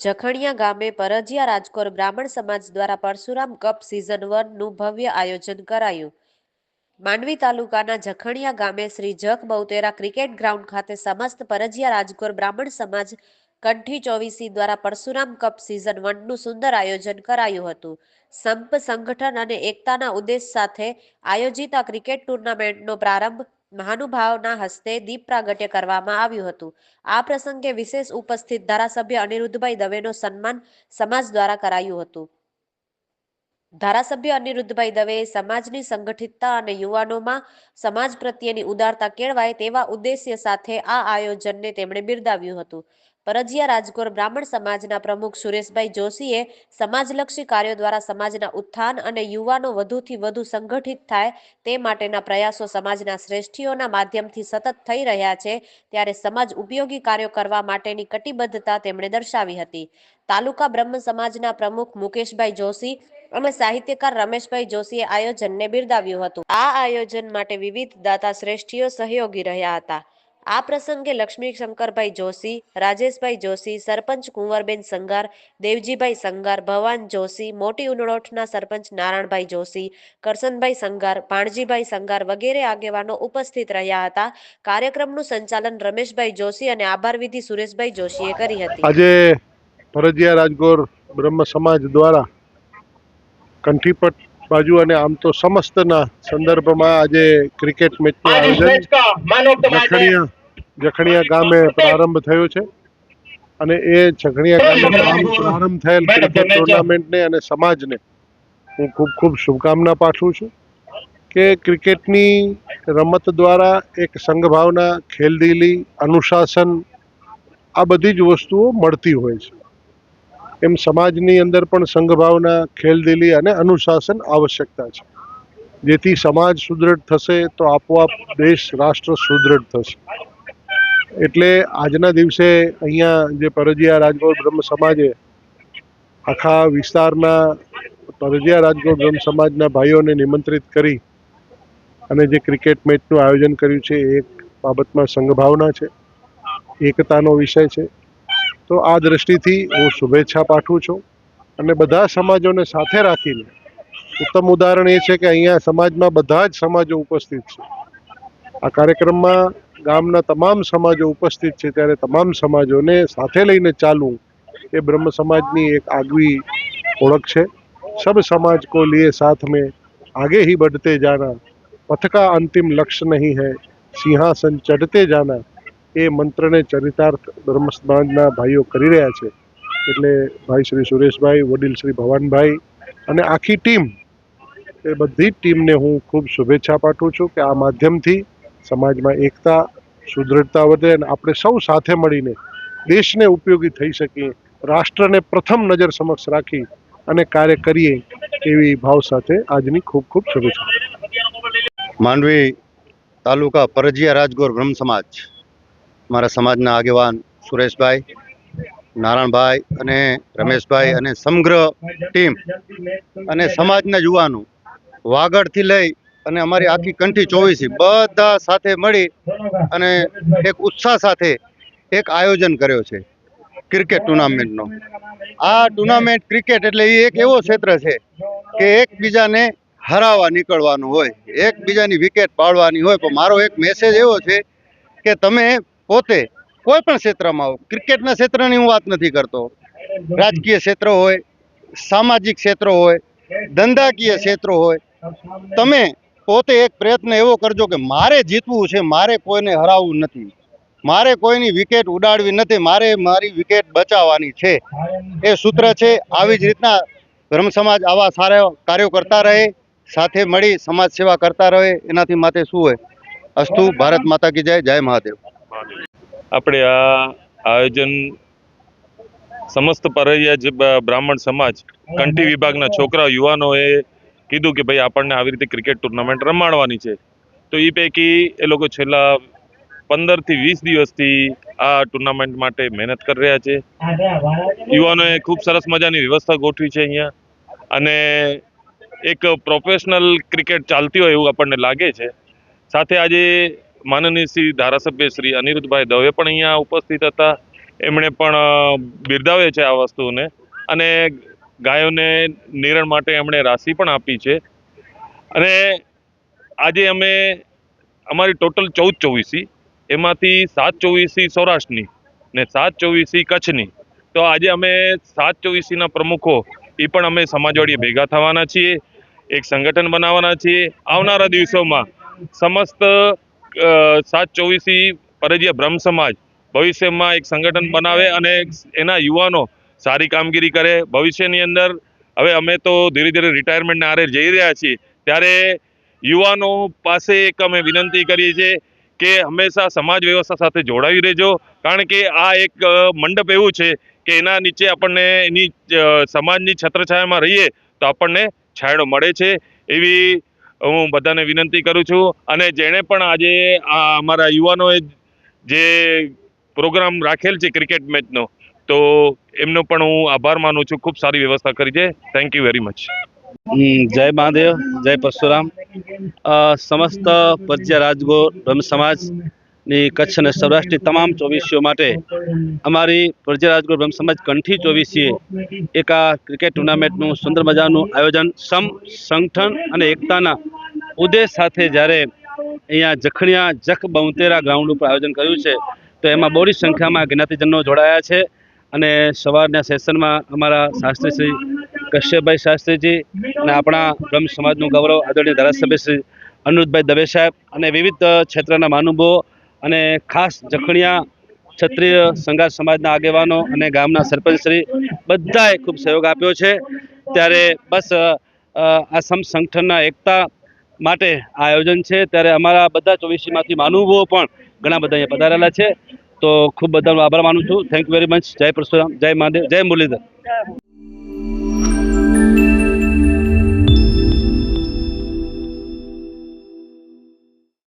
જખણિયા ગામે પરજીયા રાજકોર બ્રાહ્મણ સમાજ દ્વારા પરશુરામ કપ સિઝન વનનું ભવ્ય આયોજન કરાયું. માંડવી તાલુકાના જખણિયા ગામે શ્રી જખ બહુતેરા ક્રિકેટ ગ્રાઉન્ડ ખાતે સમસ્ત પરજીયા રાજકોર બ્રાહ્મણ સમાજ કંઠી ચોવીસી દ્વારા પરશુરામ કપ સિઝન વનનું સુંદર આયોજન કરાયું હતું. સંપ સંગઠન અને એકતાના ઉદ્દેશ સાથે આયોજિત આ ક્રિકેટ ટુર્નામેન્ટનો પ્રારંભ મહાનુભાવના હસ્તે દીપ પ્રાગટ્ય કરવામાં આવ્યું હતું. આ પ્રસંગે વિશેષ ઉપસ્થિત ધારાસભ્ય અનિરુદ્ધભાઈ દવેનો સન્માન સમાજ દ્વારા કરાયું હતું. ધારાસભ્ય અનિરુદ્ધભાઈ દવેએ સમાજની સંગઠિતતા અને યુવાનોમાં સમાજ પ્રત્યેની ઉદારતા કેળવાય તેવા ઉદ્દેશ્ય સાથે આ આયોજનને તેમણે બિરદાવ્યું હતું. પરજીયા રાજકોર બ્રાહ્મણ સમાજના પ્રમુખ સુરેશભાઈ જોશીએ સમાજલક્ષી કાર્યો દ્વારા સમાજના ઉત્થાન અને યુવાનો વધુથી વધુ સંગઠિત થાય તે માટેના પ્રયાસો સમાજના શ્રેષ્ઠીઓના માધ્યમથી સતત થઈ રહ્યા છે, ત્યારે સમાજ ઉપયોગી કાર્યો કરવા માટેની કટિબદ્ધતા તેમણે દર્શાવી હતી. તાલુકા બ્રહ્મ સમાજના પ્રમુખ મુકેશભાઈ જોશી અને સાહિત્યકાર રમેશભાઈ જોશીએ આયોજનને બિરદાવ્યું હતું. આ આયોજન માટે વિવિધ દાતા શ્રેષ્ઠીઓ સહયોગી રહ્યા હતા. આ પ્રસંગે લક્ષ્મી શંકરભાઈ જોશી, રાજેશભાઈ જોશી, સરપંચ કુંવરબેન સંગાર, દેવજીભાઈ સંગાર, ભવાન જોશી, મોટી ઉનડોઠના સરપંચ નારાયણભાઈ જોશી કરશનભાઈ સંગાર ભાણજીભાઈ સંગાર વગેરે આગેવાનો ઉપસ્થિત રહ્યા હતા. કાર્યક્રમનું સંચાલન રમેશભાઈ જોશી અને આભાર વિધિ સુરેશભાઈ જોશીએ કરી હતી. આજે ફરજિયા રાજગોર બ્રહ્મ સમાજ દ્વારા કંઠીપટ બાજુ અને આમ તો સમસ્તના સંદર્ભમાં આજે ક્રિકેટ મેચનું આયોજન જખણિયા જખણિયા ગામે પ્રારંભ થયો છે. અને એ જખણિયા ગામે પ્રારંભ થયેલ ક્રિકેટ ટુર્નામેન્ટને અને સમાજને હું ખૂબ ખૂબ શુભકામના પાઠવું છું કે ક્રિકેટની રમત દ્વારા એક સંઘભાવના ખેલદીલી અનુશાસન આ બધી જ વસ્તુઓ મળતી હોય છે. એમ સમાજની અંદર પણ સંઘભાવના, ખેલદિલી અને અનુશાસન આવશ્યકતા છે. જેથી સમાજ સુદૃઢ થશે તો આપોઆપ દેશ, રાષ્ટ્ર સુદૃઢ થશે. એટલે આજના દિવસે અહીંયા જે પરજીયા રાજગોર બ્રહ્મ સમાજે આખા વિસ્તારના પરજીયા રાજગોર બ્રહ્મ સમાજના ભાઈઓને નિમંત્રિત કરી અને જે ક્રિકેટ મેચનું આયોજન કર્યું છે, એ એક બાબતમાં સંઘભાવના છે, એકતાનો વિષય છે. તો આ દ્રષ્ટિથી હું શુભેચ્છા પાઠવું છું અને બધા સમાજોને સાથે રાખીને ઉત્તમ ઉદાહરણ એ છે કે અહીંયા સમાજમાં બધા જ સમાજો ઉપસ્થિત છે આ કાર્યક્રમમાં ગામના તમામ સમાજો ઉપસ્થિત છે ત્યારે તમામ સમાજોને સાથે લઈને ચાલવું એ બ્રહ્મ સમાજની એક આગવી ઓળખ છે સબ સમાજ કો લીએ સાથ में आगे ही बढ़ते जाना पथ का अंतिम लक्ष्य नहीं है સિંહાસન ચઢતે જાના એ મંત્રને ચરિતાર્થ બ્રહ્મ સમાજના ભાઈઓ કરી રહ્યા છે. એટલે ભાઈ શ્રી સુરેશભાઈ, વડીલ શ્રી ભવાનભાઈ અને આખી ટીમ, એ બધી ટીમને હું ખૂબ શુભેચ્છા પાઠવું છું કે આ માધ્યમથી સમાજમાં એકતા સુદૃઢતા વધે અને આપણે સૌ સાથે મળીને દેશને ઉપયોગી થઈ શકીએ, રાષ્ટ્રને પ્રથમ નજર સમક્ષ રાખી અને કાર્ય કરીએ એવી ભાવ સાથે આજની ખૂબ ખૂબ શુભેચ્છા માંડવી તાલુકા પરજીયા રાજગોર બ્રહ્મ સમાજ. મારા સમાજના આગેવાન સુરેશભાઈ, નારાયણભાઈ અને રમેશભાઈ અને સમગ્ર ટીમ અને સમાજના યુવાનો વાગડથી લઈ અને અમારી આખી કંઠી ચોવીસી બધા સાથે મળી અને એક ઉત્સાહ સાથે એક આયોજન કર્યો છે ક્રિકેટ ટુર્નામેન્ટનો. આ ટુર્નામેન્ટ ક્રિકેટ એટલે એ એક એવો ક્ષેત્ર છે કે એકબીજાને હરાવવા નીકળવાનું હોય, એકબીજાની વિકેટ પાડવાની હોય. પણ મારો એક મેસેજ એવો છે કે તમે પોતે કોઈ પણ ક્ષેત્રમાં ક્રિકેટના ક્ષેત્રની હું વાત નથી કરતો. રાજકીય ક્ષેત્ર હોય, સામાજિક ક્ષેત્ર હોય, ધંધાકીય ક્ષેત્રો હોય. તમે પોતે એક પ્રયત્ન એવો કરજો કે મારે જીતવું છે, મારે કોઈને હરાવવું નથી. મારે કોઈની વિકેટ ઉડાડવી નથી, મારે મારી વિકેટ બચાવવાની છે. એ સૂત્ર છે, આવી જ રીતના ધર્મ સમાજ આવા સારા કાર્યો કરતા રહે, સાથે મળી સમાજ સેવા કરતા રહે, એનાથી માથે શું હોય? અસ્તુ, ભારત માતા કી જય જય મહાદેવ. આપણે આ આયોજન સમસ્ત પરૈયા જે બ્રાહ્મણ સમાજ, કંઠી વિભાગના છોકરા, યુવાનોએ કીધું કે ભાઈ આપણને આવી રીતે ક્રિકેટ ટુર્નામેન્ટ રમાડવાની છે. તો એ પૈકી એ લોકો છેલ્લા પંદરથી વીસ દિવસથી આ ટુર્નામેન્ટ માટે મહેનત કરી રહ્યા છે. યુવાનોએ ખૂબ સરસ મજાની વ્યવસ્થા ગોઠવી છે અહીંયા. અને એક પ્રોફેશનલ ક્રિકેટ ચાલતી હોય એવું આપણને લાગે છે. સાથે આજે માનનીય શ્રી ધારાસભ્ય શ્રી અનિરુદ્ધભાઈ દવે પણ અહીંયા ઉપસ્થિત હતા. એમણે પણ બિરદાવે છે આ વસ્તુને અને ગાયોને નિરણ માટે એમણે રાશિ પણ આપી છે. અને આજે અમે અમારી ટોટલ ચૌદ ચોવીસી, એમાંથી સાત ચોવીસી સૌરાષ્ટ્રની ને સાત ચોવીસી કચ્છની. તો આજે અમે સાત ચોવીસીના પ્રમુખો એ પણ અમે સમાજવાડીએ ભેગા થવાના છીએ, એક સંગઠન બનાવવાના છીએ. આવનારા દિવસોમાં સમસ્ત સાત ચોવીસી પરજીય બ્રહ્મ સમાજ ભવિષ્યમાં એક સંગઠન બનાવે અને એના યુવાનો સારી કામગીરી કરે. ભવિષ્યની અંદર હવે અમે તો ધીરે ધીરે રિટાયરમેન્ટને આરે જઈ રહ્યા છીએ. ત્યારે યુવાનો પાસે એક અમે વિનંતી કરીએ છીએ કે હંમેશા સમાજ વ્યવસ્થા સાથે જોડાવી રહેજો. કારણ કે આ એક મંડપ એવું છે કે એના નીચે આપણને એની સમાજની છત્રછાયામાં રહીએ તો આપણને છાયડો મળે છે. એવી હું બધાને વિનંતી કરું છું. અને જેણે પણ આજે આ અમારા યુવાનોએ જે પ્રોગ્રામ રાખેલ છે ક્રિકેટ મેચનો, તો એમનો પણ હું આભાર માનું છું. ખૂબ સારી વ્યવસ્થા કરી છે. થેન્ક યુ વેરી મચ જય મહાદેવ, જય પરશુરામ. સમસ્ત પર્જ્ય રાજગોર બ્રહ્મ સમાજની કચ્છ અને સૌરાષ્ટ્રની તમામ ચોવીસીઓ માટે અમારી પ્રજા રાજગોર બ્રહ્મ સમાજ કંઠી ચોવીસીએ એક આ ક્રિકેટ ટુર્નામેન્ટનું સુંદર મજાનું આયોજન, સમ, સંગઠન અને એકતાના ઉદ્દેશ સાથે જ્યારે અહીંયા જખણિયા જખ બૌતેરા ગ્રાઉન્ડ ઉપર આયોજન કર્યું છે, તો એમાં બહોળી સંખ્યામાં જ્ઞાતિજનો જોડાયા છે અને સવારના સેશનમાં અમારા શાસ્ત્રી શ્રી કશ્યપભાઈ શાસ્ત્રીજી અને આપણા બ્રહ્મ સમાજનું ગૌરવ આદરણીય ધારાસભ્ય શ્રી અનિરુદ્ધભાઈ દવે સાહેબ અને વિવિધ ક્ષેત્રના મહાનુભાવો અને ખાસ જખણિયા ક્ષત્રિય સંઘાત સમાજના આગેવાનો અને ગામના સરપંચશ્રી બધાએ ખૂબ સહયોગ આપ્યો છે. ત્યારે બસ આ સમ સંગઠનના એકતા માટે આ આયોજન છે. ત્યારે અમારા બધા ચોવીસીમાંથી મહાનુભાવો પણ ઘણા બધા અહીંયા પધારેલા છે. તો ખૂબ બધાનો આભાર માનું છું. થેન્ક યુ વેરી મચ જય પરશુરામ. જય મહાદેવ જય મુરલીધર.